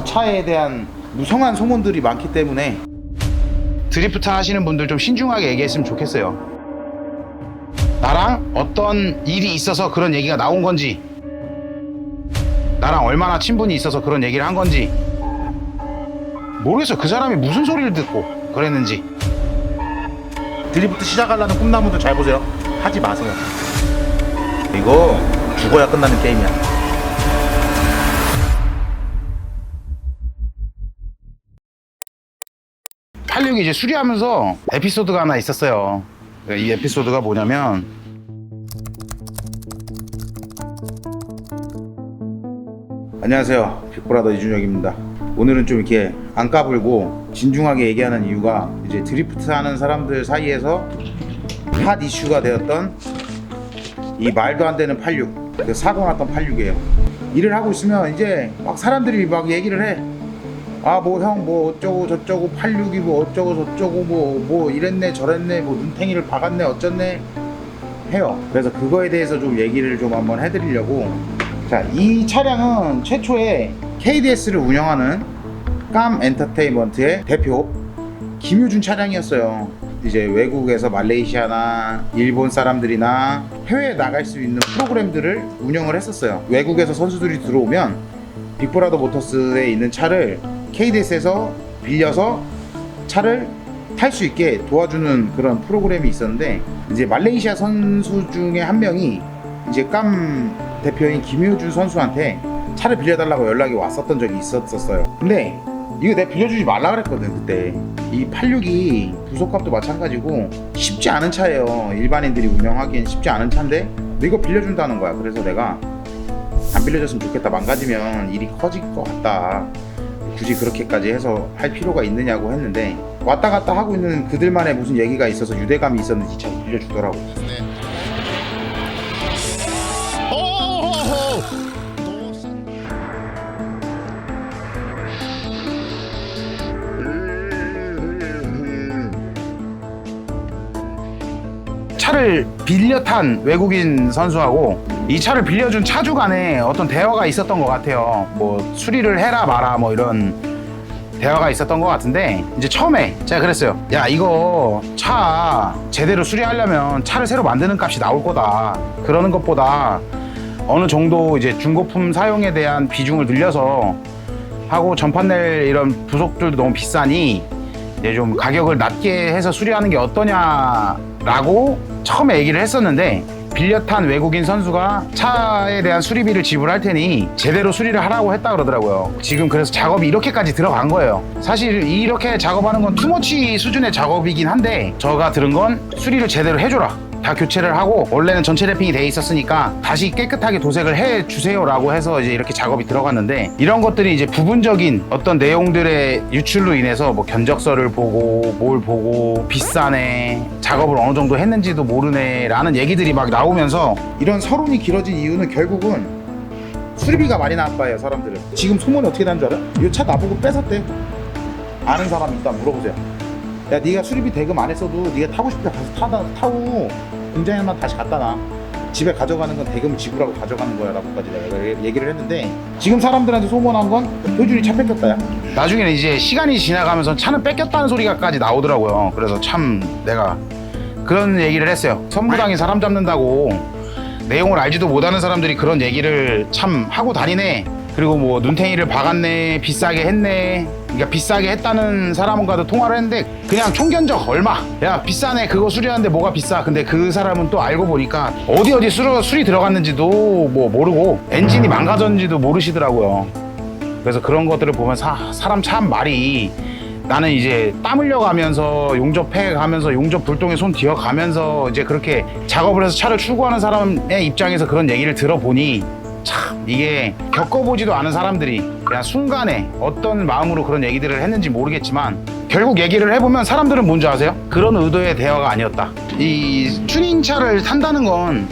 이 차에 대한 무성한 소문들이 많기 때문에 드리프트 하시는 분들 좀 신중하게 얘기했으면 좋겠어요. 나랑 어떤 일이 있어서 그런 얘기가 나온 건지, 나랑 얼마나 친분이 있어서 그런 얘기를 한 건지, 모르겠어요. 그 사람이 무슨 소리를 듣고 그랬는지. 드리프트 시작하려는 꿈나무들 잘 보세요. 하지 마세요. 이거 죽어야 끝나는 게임이야. 팔육이 이제 수리하면서 에피소드가 하나 있었어요. 이 에피소드가 뭐냐면 안녕하세요. 빅브라더 이준혁입니다. 오늘은 좀 이렇게 안 까불고 진중하게 얘기하는 이유가 이제 드리프트 하는 사람들 사이에서 핫 이슈가 되었던 이 말도 안 되는 86, 그 사고 났던 86이에요. 일을 하고 있으면 이제 막 사람들이 막 얘기를 해. 아 뭐형뭐 어쩌고 저쩌고 86이 뭐 어쩌고 저쩌고 뭐뭐 이랬네 저랬네 뭐 눈탱이를 박았네 어쩌네 해요. 그래서 그거에 대해서 좀 얘기를 좀 한번 해드리려고. 자, 이 차량은 최초에 KDS를 운영하는 깜 엔터테인먼트의 대표 김효준 차량이었어요. 이제 외국에서 말레이시아나 일본 사람들이나 해외에 나갈 수 있는 프로그램들을 운영을 했었어요. 외국에서 선수들이 들어오면 빅브라더 모터스에 있는 차를 KDS에서 빌려서 차를 탈 수 있게 도와주는 그런 프로그램이 있었는데 이제 말레이시아 선수 중에 한 명이 이제 깜 대표인 김효준 선수한테 차를 빌려달라고 연락이 왔었던 적이 있었었어요. 근데 이거 내가 빌려주지 말라 그랬거든 그때. 이 86이 부속값도 마찬가지고 쉽지 않은 차예요. 일반인들이 운영하기엔 쉽지 않은 차인데 너 이거 빌려준다는 거야. 그래서 내가 안 빌려줬으면 좋겠다. 망가지면 일이 커질 것 같다. 굳이 그렇게까지 해서 할 필요가 있느냐고 했는데 왔다 갔다 하고 있는 그들만의 무슨 얘기가 있어서 유대감이 있었는지 차 빌려주더라고. 차를 빌려 탄 외국인 선수하고 이 차를 빌려준 차주 간에 어떤 대화가 있었던 것 같아요. 뭐 수리를 해라 마라 뭐 이런 대화가 있었던 것 같은데 이제 처음에 제가 그랬어요. 야 이거 차 제대로 수리하려면 차를 새로 만드는 값이 나올 거다. 그러는 것보다 어느 정도 이제 중고품 사용에 대한 비중을 늘려서 하고 전판넬 이런 부속들도 너무 비싸니 이제 좀 가격을 낮게 해서 수리하는 게 어떠냐 라고 처음에 얘기를 했었는데 빌려 탄 외국인 선수가 차에 대한 수리비를 지불할 테니 제대로 수리를 하라고 했다 그러더라고요. 지금 그래서 작업이 이렇게까지 들어간 거예요. 사실 이렇게 작업하는 건 투머치 수준의 작업이긴 한데 저가 들은 건 수리를 제대로 해줘라. 다 교체를 하고 원래는 전체 랩핑이 돼 있었으니까 다시 깨끗하게 도색을 해 주세요라고 해서 이제 이렇게 작업이 들어갔는데 이런 것들이 이제 부분적인 어떤 내용들의 유출로 인해서 뭐 견적서를 보고 뭘 보고 비싸네 작업을 어느 정도 했는지도 모르네라는 얘기들이 막 나오면서 이런 서론이 길어진 이유는 결국은 수리비가 많이 나왔다요 사람들은. 지금 소문이 어떻게 난 줄 알아? 이 차 나보고 뺏었대. 아는 사람 있다 물어보세요 야 네가 수리비 대금 안 했어도 네가 타고 싶다 가서 타다 타고 공장에만 다시 갖다 놔. 집에 가져가는 건 대금 지불하고 가져가는 거야 라고까지 내가 얘기를 했는데 지금 사람들한테 소문한 건 효준이 차 뺏겼다 야. 나중에는 이제 시간이 지나가면서 차는 뺏겼다는 소리가까지 나오더라고요. 그래서 참 내가 그런 얘기를 했어요. 선무당이 사람 잡는다고 내용을 알지도 못하는 사람들이 그런 얘기를 참 하고 다니네. 그리고 뭐 눈탱이를 박았네, 비싸게 했네. 그러니까 비싸게 했다는 사람과도 통화를 했는데 그냥 총견적 얼마? 야 비싸네 그거 수리하는데 뭐가 비싸? 근데 그 사람은 또 알고 보니까 어디 어디 수리, 수리 들어갔는지도 뭐 모르고 엔진이 망가졌는지도 모르시더라고요. 그래서 그런 것들을 보면 사, 사람 참 말이 나는 이제 땀 흘려가면서 용접 해 가면서 용접 불똥에 손 뒤어 가면서 이제 그렇게 작업을 해서 차를 출고하는 사람의 입장에서 그런 얘기를 들어보니 참 이게 겪어보지도 않은 사람들이 그냥 순간에 어떤 마음으로 그런 얘기들을 했는지 모르겠지만 결국 얘기를 해보면 사람들은 뭔지 아세요? 그런 의도의 대화가 아니었다. 이 튜닝차를 탄다는 건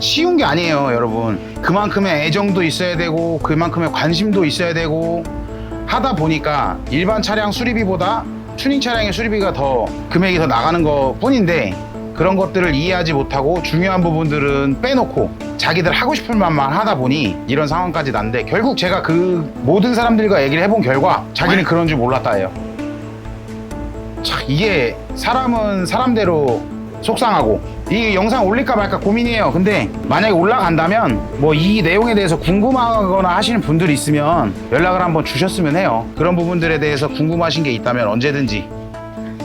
쉬운 게 아니에요, 여러분. 그만큼의 애정도 있어야 되고 그만큼의 관심도 있어야 되고 하다 보니까 일반 차량 수리비보다 튜닝 차량의 수리비가 더 금액이 더 나가는 것 뿐인데 그런 것들을 이해하지 못하고 중요한 부분들은 빼놓고 자기들 하고 싶은 말만 하다 보니 이런 상황까지 났는데 결국 제가 그 모든 사람들과 얘기를 해본 결과 자기는 그런 줄 몰랐다예요. 참 이게 사람은 사람대로 속상하고 이 영상 올릴까 말까 고민이에요. 근데 만약에 올라간다면 뭐 이 내용에 대해서 궁금하거나 하시는 분들이 있으면 연락을 한번 주셨으면 해요. 그런 부분들에 대해서 궁금하신 게 있다면 언제든지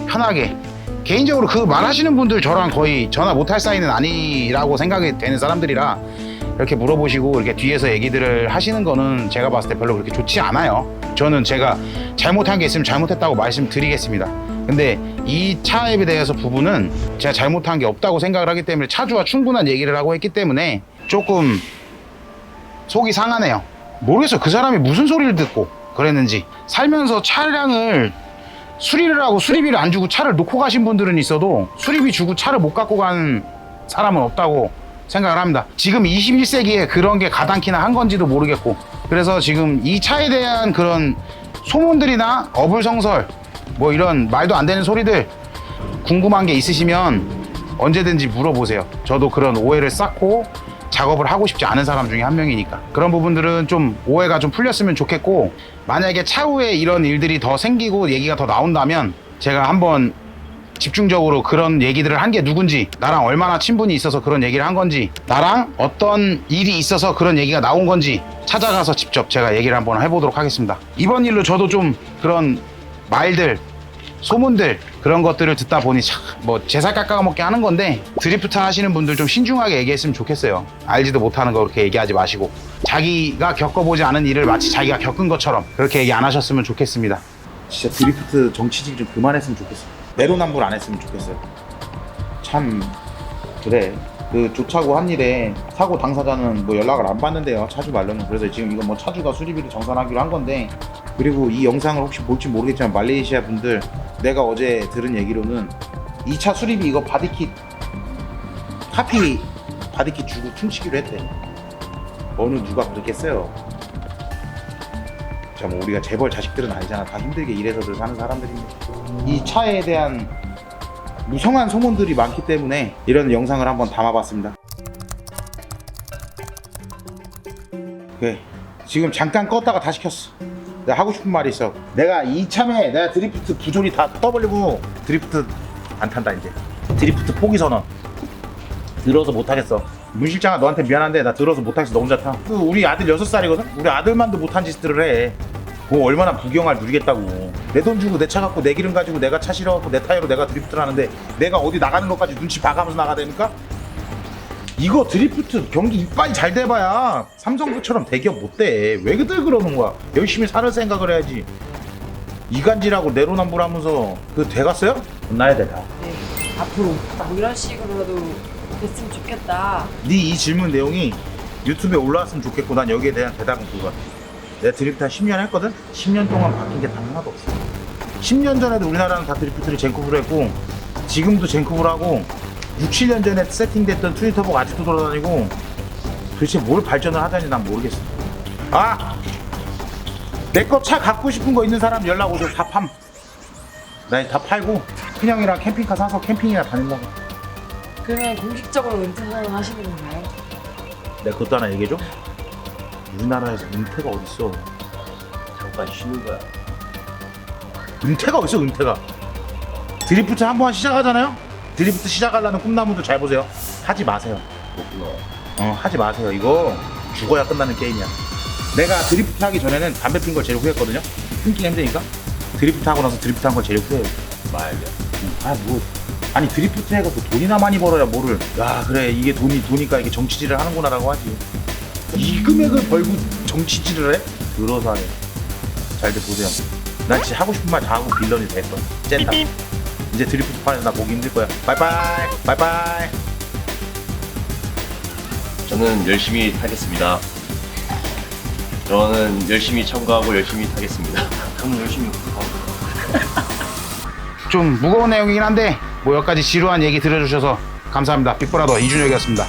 편하게 개인적으로 그 말하시는 분들 저랑 거의 전화 못할 사이는 아니라고 생각이 되는 사람들이라 이렇게 물어보시고 이렇게 뒤에서 얘기들을 하시는 거는 제가 봤을 때 별로 그렇게 좋지 않아요. 저는 제가 잘못한 게 있으면 잘못했다고 말씀드리겠습니다. 근데 이 차에 대해서 부분은 제가 잘못한 게 없다고 생각을 하기 때문에 차주와 충분한 얘기를 하고 했기 때문에 조금 속이 상하네요. 모르겠어요. 그 사람이 무슨 소리를 듣고 그랬는지 살면서 차량을 수리를 하고 수리비를 안 주고 차를 놓고 가신 분들은 있어도 수리비 주고 차를 못 갖고 간 사람은 없다고 생각을 합니다. 지금 21세기에 그런 게 가당키나 한 건지도 모르겠고 그래서 지금 이 차에 대한 그런 소문들이나 어불성설 뭐 이런 말도 안 되는 소리들 궁금한 게 있으시면 언제든지 물어보세요. 저도 그런 오해를 쌓고 작업을 하고 싶지 않은 사람 중에 한 명이니까. 그런 부분들은 좀 오해가 좀 풀렸으면 좋겠고 만약에 차후에 이런 일들이 더 생기고 얘기가 더 나온다면 제가 한번 집중적으로 그런 얘기들을 한 게 누군지 나랑 얼마나 친분이 있어서 그런 얘기를 한 건지 나랑 어떤 일이 있어서 그런 얘기가 나온 건지 찾아가서 직접 제가 얘기를 한번 해보도록 하겠습니다. 이번 일로 저도 좀 그런 말들 소문들 그런 것들을 듣다 보니 뭐제 살 깎아먹게 하는 건데 드리프트 하시는 분들 좀 신중하게 얘기했으면 좋겠어요. 알지도 못하는 거 그렇게 얘기하지 마시고 자기가 겪어보지 않은 일을 마치 자기가 겪은 것처럼 그렇게 얘기 안 하셨으면 좋겠습니다. 진짜 드리프트 정치질 좀 그만했으면 좋겠어 내로남불 안 했으면 좋겠어요. 참 그래 그 조차고 한 일에 사고 당사자는 뭐 연락을 안 받는데요 차주 말로는 그래서 지금 이거 뭐 차주가 수리비를 정산하기로 한 건데 그리고 이 영상을 혹시 볼지 모르겠지만 말레이시아 분들 내가 어제 들은 얘기로는 2차 수리비 이거 바디킷 카피 바디킷 주고 퉁치기로 했대 어느 누가 그렇겠어요 자, 뭐 우리가 재벌 자식들은 아니잖아. 다 힘들게 일해서들 사는 사람들인데. 이 차에 대한 무성한 소문들이 많기 때문에 이런 영상을 한번 담아봤습니다. 오케이. 지금 잠깐 껐다가 다시 켰어. 내가 하고 싶은 말이 있어. 내가 이참에 내가 드리프트 부조리 다 떠벌리고 드리프트 안 탄다 이제. 드리프트 포기 선언. 들어서 못하겠어. 문 실장아 너한테 미안한데 나 들어서 못하겠어 너 혼자 타. 그 우리 아들 6살이거든? 우리 아들만도 못한 짓들을 해. 그거 얼마나 부경할 누리겠다고. 내 돈 주고 내 차 갖고 내 기름 가지고 내가 차 실어갖고 내 타이어로 내가 드리프트를 하는데 내가 어디 나가는 것까지 눈치 봐가면서 나가야 되니까? 이거 드리프트 경기 이빨이 잘 돼봐야 삼성부처럼 대기업 못 돼. 왜 그들 그러는 거야? 열심히 살 생각을 해야지. 이간질하고 내로남불하면서 그 돼갔어요? 혼나야 돼 다. 네, 앞으로 뭐 이런 식으로라도 됐으면 좋겠다. 네 이 질문 내용이 유튜브에 올라왔으면 좋겠고 난 여기에 대한 대답은 그거야 내가 드리프트 한 10년 했거든? 10년 동안 바뀐 게 단 하나도 없어 10년 전에도 우리나라는 다 드리프트를 젠쿠브로 했고 지금도 젠쿠브로 하고 6, 7년 전에 세팅됐던 트위터복 아직도 돌아다니고 도대체 뭘 발전을 하다니 난 모르겠어 아! 내 거 차 갖고 싶은 거 있는 사람 연락 오죠 다 팜. 나 이제 다 팔고 큰형이랑 캠핑카 사서 캠핑이나 다닌다고 그러면 공식적으로 은퇴 선언하시는 건가요? 내가 그것도 하나 얘기해줘? 우리나라에서 은퇴가 어딨어? 잠깐 쉬는 거야. 은퇴가 어딨어 은퇴가? 드리프트 한 번 시작하잖아요? 드리프트 시작하려는 꿈나무들 잘 보세요. 하지 마세요. 어 하지 마세요. 이거 죽어야 끝나는 게임이야. 내가 드리프트 하기 전에는 담배 핀 걸 제일 후회했거든요. 끊기 힘드니까. 드리프트 하고 나서 드리프트 한 걸 제일 후회해요. 말이야. 아 뭐 아니 드리프트 해가 또 돈이나 많이 벌어야 뭐를. 야 그래. 이게 돈이 돈이니까 이게 정치질을 하는구나라고 하지 이 금액을 벌고 정치질을 해? 들어서 하네 잘들 보세요. 난 진짜 하고 싶은 말 다 하고 빌런이 됐어. 쨌다. 이제 드리프트 판에서 나 보기 힘들 거야. 바이바이! 바이바이! 저는 열심히 타겠습니다. 저는 열심히 참가하고 열심히 타겠습니다. 저는 열심히 좀 무거운 내용이긴 한데 뭐 여기까지 지루한 얘기 들어주셔서 감사합니다. 빅브라더 이준혁이었습니다